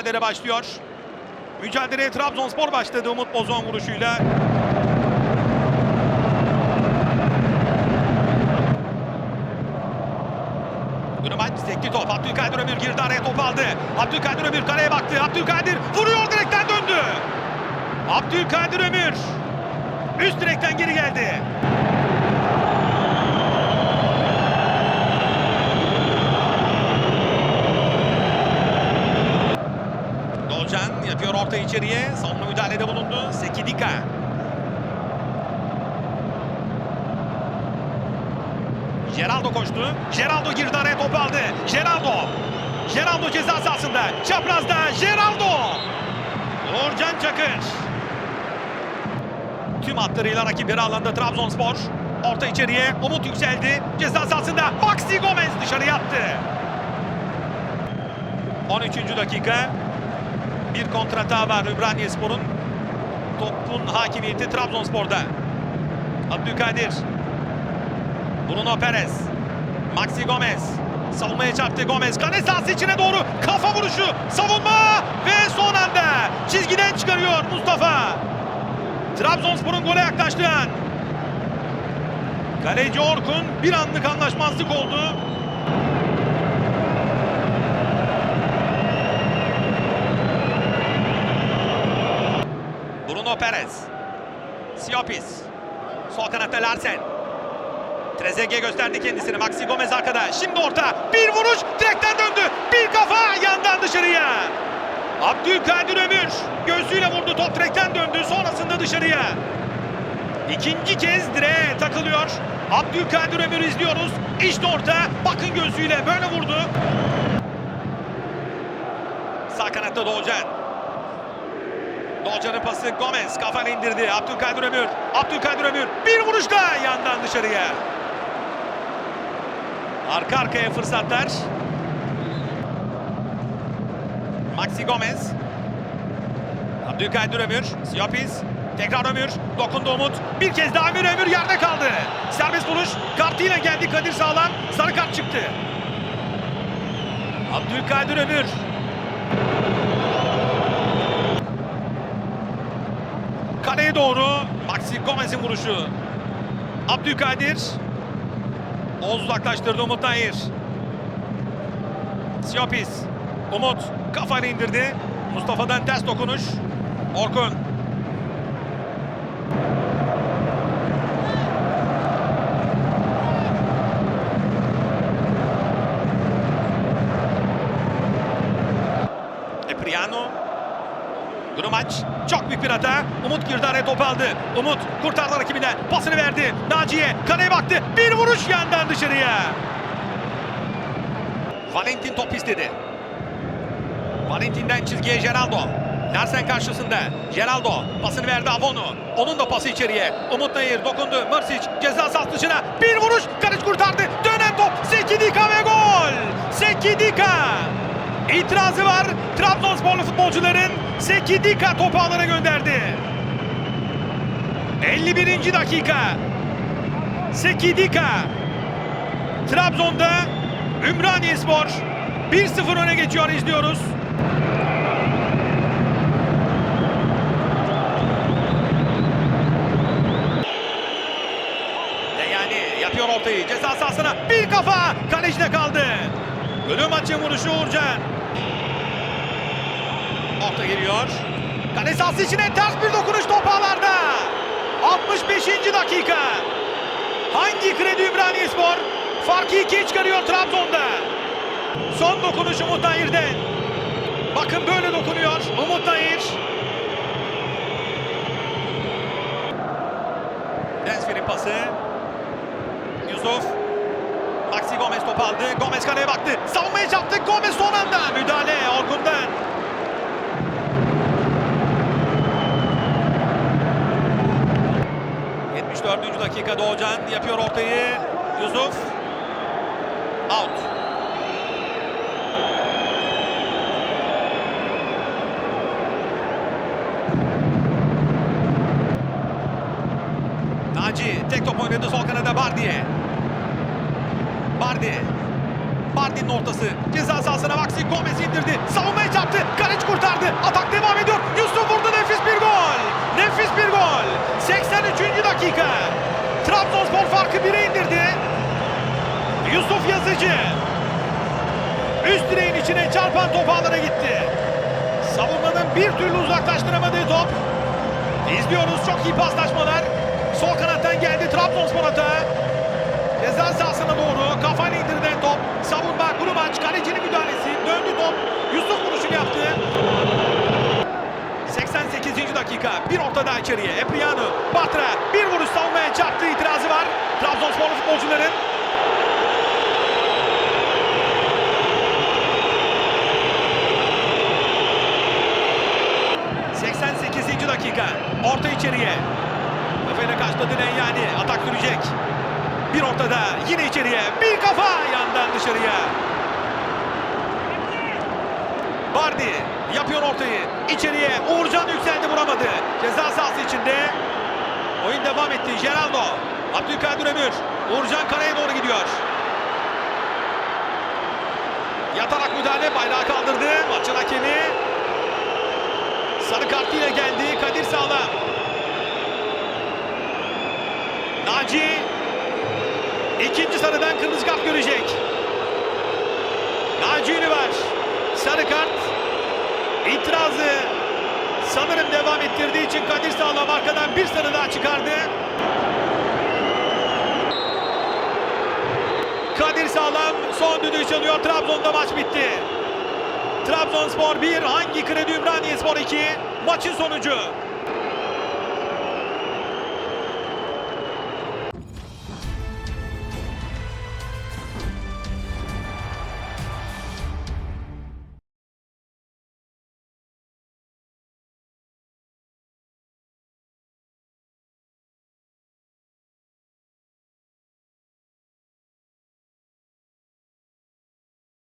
mücadele başlıyor. Mücadeleye Trabzonspor başladı Umut Bozon vuruşuyla. Ünümaç sekti top. Abdülkadir Ömür girdi araya top aldı. Abdülkadir Ömür kaleye baktı. Abdülkadir vuruyor direkten döndü. Abdülkadir Ömür üst direkten geri geldi. Dolcan yapıyor orta içeriye. Savunma müdahalede bulundu. Sekidika. Geraldo koştu. Geraldo girdi araya topu aldı. Geraldo. Geraldo ceza sahasında. Çaprazda Geraldo. Uğurcan Çakır. Tüm hatlarıyla rakipleri alanda Trabzonspor. Orta içeriye Umut yükseldi. Ceza sahasında Maxi Gomez dışarıya attı. 13. dakika. Bir kontrata var Ümraniyespor'un. Topun hakimiyeti Trabzonspor'da. Abdülkadir. Bruno Perez. Maxi Gomez. Savunmaya çarptı Gomez. Kale içine doğru kafa vuruşu. Savunma ve son anda çizgiden çıkarıyor Mustafa. Trabzonspor'un gole yaklaştığı an. Kaleci Orkun bir anlık anlaşmazlık oldu. Bruno Perez. Siopis. Sol kanatta Larsen. Trezeguet gösterdi kendisini. Maxi Gomez arkada. Şimdi orta. Bir vuruş. Direkten döndü. Bir kafa yandan dışarıya. Abdülkadir Ömür göğsüyle vurdu. Top direkten döndü. Sonrasında dışarıya. İkinci kez direğe takılıyor. Abdülkadir Ömür izliyoruz. İşte orta. Bakın gözüyle böyle vurdu. Sağ kanatta Doğucan. Doğucan'ın pası Gomez kafayla indirdi. Abdülkadir Ömür. Abdülkadir Ömür bir vuruşta yandan dışarıya. Arka arkaya fırsatlar. Maxi Gomez. Abdülkadir Ömür. Siopis. Tekrar Ömür. Dokundu Umut. Bir kez daha Ömür Ömür yerde kaldı. Serbest vuruş. Kartıyla geldi Kadir Sağlam. Sarı kart çıktı. Abdülkadir Ömür. Kaleye doğru Maxi Gomez'in vuruşu. Abdülkadir. Oğuz uzaklaştırdı Umut Nahir. Siopis. Umut kafayla indirdi. Mustafa'dan ters dokunuş. Orkun. Epriano. Grumaç çok büyük bir hata. Umut girdi araya topu aldı. Umut kurtardı rakibinden. Pasını verdi. Naciye kaleye baktı. Bir vuruş yandan dışarıya. Valentin top istedi. Valentin'den çizgiye Geraldo. Larsen karşısında. Geraldo pasını verdi Avonu. Onun da pası içeriye. Umut Nayır dokundu. Mırsic ceza sahası dışına. Bir vuruş. Karic kurtardı. Dönen top. Sekidika ve gol. Sekidika. İtirazı var Trabzonsporlu futbolcuların. Sekidika topu alana gönderdi. 51. dakika. Sekidika. Trabzon'da Ümraniyespor 1-0 öne geçiyor izliyoruz. Yani yapıyor ortayı ceza sahasına bir kafa kalecide kaldı. Ölüm maçın vuruşu Uğurcan. Orta geliyor. Kale sahası içine ters bir dokunuş top ağlarda. 65. dakika. Hangi kredi Ümraniyespor? Farkı ikiye çıkarıyor Trabzon'da. Son dokunuş Umut Nahir'den. Bakın böyle dokunuyor Umut Nahir. Densfer'in pası. Yusuf. Maxi Gomez top aldı. Gomez kaleye baktı. Savunmaya çarptı. Gomez son anda. Müdahale Orkun'dan. ...74. dakika Doğucan yapıyor ortayı. Yusuf. Out. Naci tek top oynadı sol kanada Bardi'ye. Bardi. Mardin'in ortası. Ceza sahasına Maxi Gomez indirdi. Savunmaya çarptı. Kaleci kurtardı. Atak Trabzonspor farkı 1'e indirdi. Yusuf Yazıcı. Üst direğin içine çarpan top ağlara gitti. Savunmanın bir türlü uzaklaştıramadığı top. İzliyoruz çok iyi paslaşmalar. Sol kanattan geldi Trabzonspor atağı. Ceza sahasına doğru kafayla indirilen top. Savunma, Grumaç, kalecinin müdahalesi. Döndü top. Yusuf vuruşunu yaptı. 88. dakika. Bir orta daha içeriye. Epriano, Batra. Bir vuruş savunmaya çarptı. itirazı var. Trabzonspor futbolcuların. ...88. dakika... ...orta içeriye... ...kafayla karşıladı yani atak sürecek... ...bir ortada yine içeriye... ...bir kafa yandan dışarıya... Bardi yapıyor ortayı. İçeriye Uğurcan yükseldi vuramadı. Ceza sahası içinde. Oyun devam etti. Geraldo. Abdülkadir Ömür. Uğurcan kareye doğru gidiyor. Yatarak müdahale bayrağı kaldırdı. Maçın hakemi. Sarı kartıyla geldi Kadir Sağlam. Naci ikinci sarıdan kırmızı kart görecek. Naci Ünüvar. İtirazı sanırım devam ettirdiği için Kadir Sağlam arkadan bir sarı daha çıkardı. Kadir Sağlam son düdüğü çalıyor. Trabzon'da maç bitti. Trabzonspor 1, hangi kredi Ümraniyespor 2. Maçın sonucu